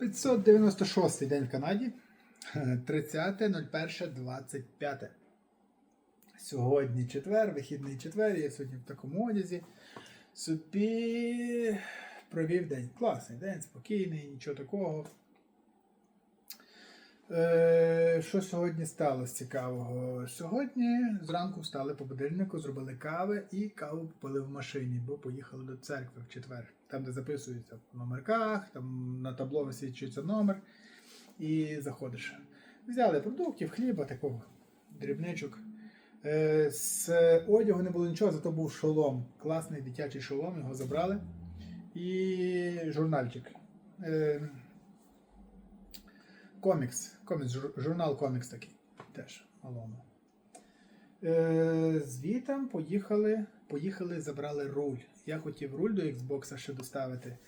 596 день в Канаді. 30.01.25. Сьогодні четвер, вихідний четвер, я сьогодні в такому одязі. Собі провів день. Класний день, спокійний, нічого такого. Е, що сьогодні сталося цікавого? Сьогодні зранку встали по будильнику, зробили кави і каву попили в машині, бо поїхали до церкви в четвер. Там, де записується в номерках, там на табло висвічується номер і заходиш. Взяли продуктів, хліба, такого дрібничок. Е, з одягу не було нічого, зато був шолом. Класний дитячий шолом, його забрали. І журнальчик. Комікс. комікс журнал комікс такий. Теж малому. Е, звітом поїхали, поїхали, забрали руль. Я хотів руль до Xbox ще доставити.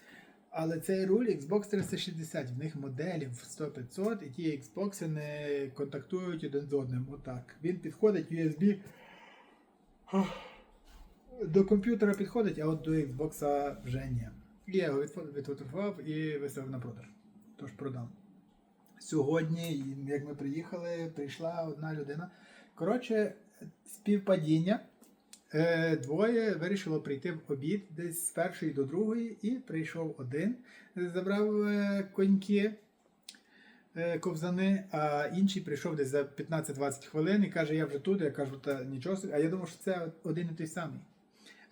Але цей руль Xbox 360, в них моделів 100-500, і ті Xbox не контактують один з одним. Отак. Він підходить USB. До комп'ютера підходить, а от до Xbox вже ні. Я його відфо- відфотографував і виставив на продаж. Тож продам. Сьогодні, як ми приїхали, прийшла одна людина. Коротше, співпадіння. Е, Двоє вирішило прийти в обід десь з першої до другої, і прийшов один, забрав е, коньки, е, ковзани, а інший прийшов десь за 15-20 хвилин і каже, я вже тут. Я кажу, та нічого. А я думав, що це один і той самий.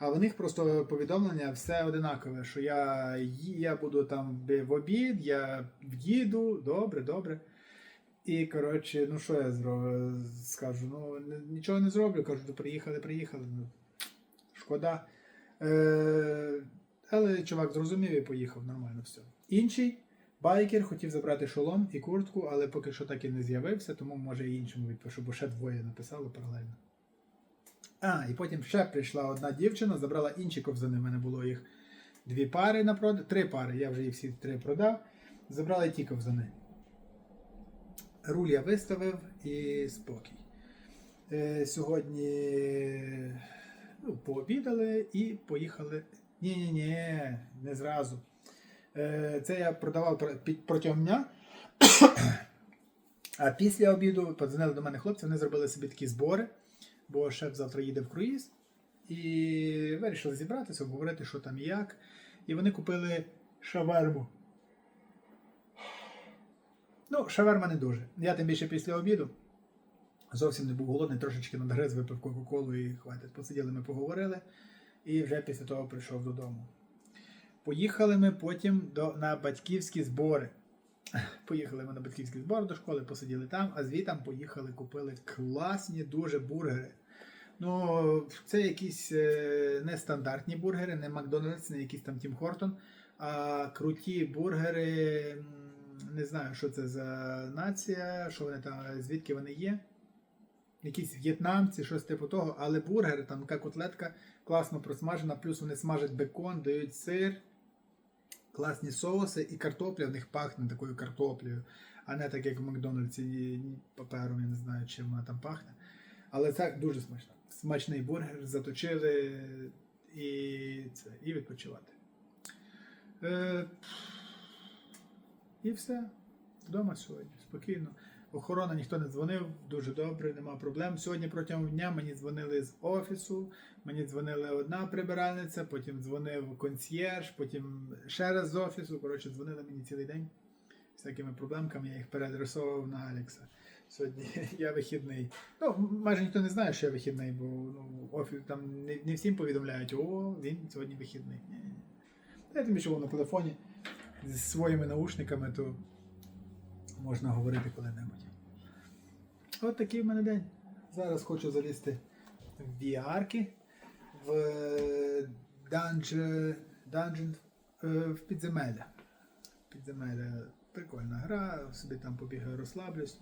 А в них просто повідомлення все одинакове, що я, я буду там в обід, я в'їду, добре, добре. І коротше, ну що я? Скажу, ну нічого не зроблю. Кажу, то приїхали, приїхали. Ну, шкода. Е, але чувак зрозумів і поїхав, нормально все. Інший байкер хотів забрати шолом і куртку, але поки що так і не з'явився, тому може і іншому відпишу, бо ще двоє написали паралельно. А, і потім ще прийшла одна дівчина, забрала інші ковзани. У мене було їх дві пари на продаж, три пари, я вже їх всі три продав. Забрала ті ковзани. Руль я виставив і спокій. Е, сьогодні ну, пообідали і поїхали. Ні-ні-ні, не зразу. Е, це я продавав протягом дня. А після обіду подзвонили до мене хлопці, вони зробили собі такі збори, бо шеф завтра їде в круїз. І вирішили зібратися, обговорити, що там і як. І вони купили шаверму. Ну, шаверма не дуже. Я тим більше після обіду. Зовсім не був голодний, трошечки надгриз, випив Кока-Колу і хватить. Посиділи, ми поговорили, і вже після того прийшов додому. Поїхали ми потім до, на батьківські збори. Поїхали ми на батьківський збор до школи, посиділи там, а звітом поїхали, купили класні дуже бургери. Ну, це якісь е, нестандартні бургери, не Макдональдс, не якийсь там Тім Хортон, а круті бургери. Не знаю, що це за нація, що вони там, звідки вони є. Якісь в'єтнамці, щось типу того, але бургери, там така котлетка класно просмажена, плюс вони смажать бекон, дають сир, класні соуси, і картопля в них пахне такою картоплею, а не так, як в Макдональдсі папером, я не знаю, чим вона там пахне. Але це дуже смачно. Смачний бургер, заточили і, це, і відпочивати. Е, і все. Вдома сьогодні. Спокійно. Охорона ніхто не дзвонив, дуже добре, нема проблем. Сьогодні протягом дня мені дзвонили з офісу, мені дзвонила одна прибиральниця, потім дзвонив консьєрж, потім ще раз з офісу. Коротше, дзвонили мені цілий день з такими проблемками, я їх переадресовував на Алекса. Сьогодні я вихідний. Ну, майже ніхто не знає, що я вихідний, бо ну, офіс там не, не всім повідомляють, о, він сьогодні вихідний. Ні-ні. Я тим був на телефоні зі своїми наушниками, то можна говорити коли-небудь. От такий в мене день. Зараз хочу залізти в VR, в Dungeon, Dungeon е, в підземелля. Підземелля прикольна гра, собі там побігаю, розслаблюсь.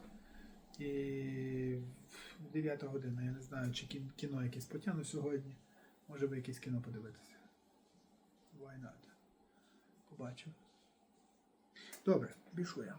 І 9 година, я не знаю, чи кіно якесь потягну сьогодні. Може би якесь кіно подивитися. Why not? Побачимо. Добре, я.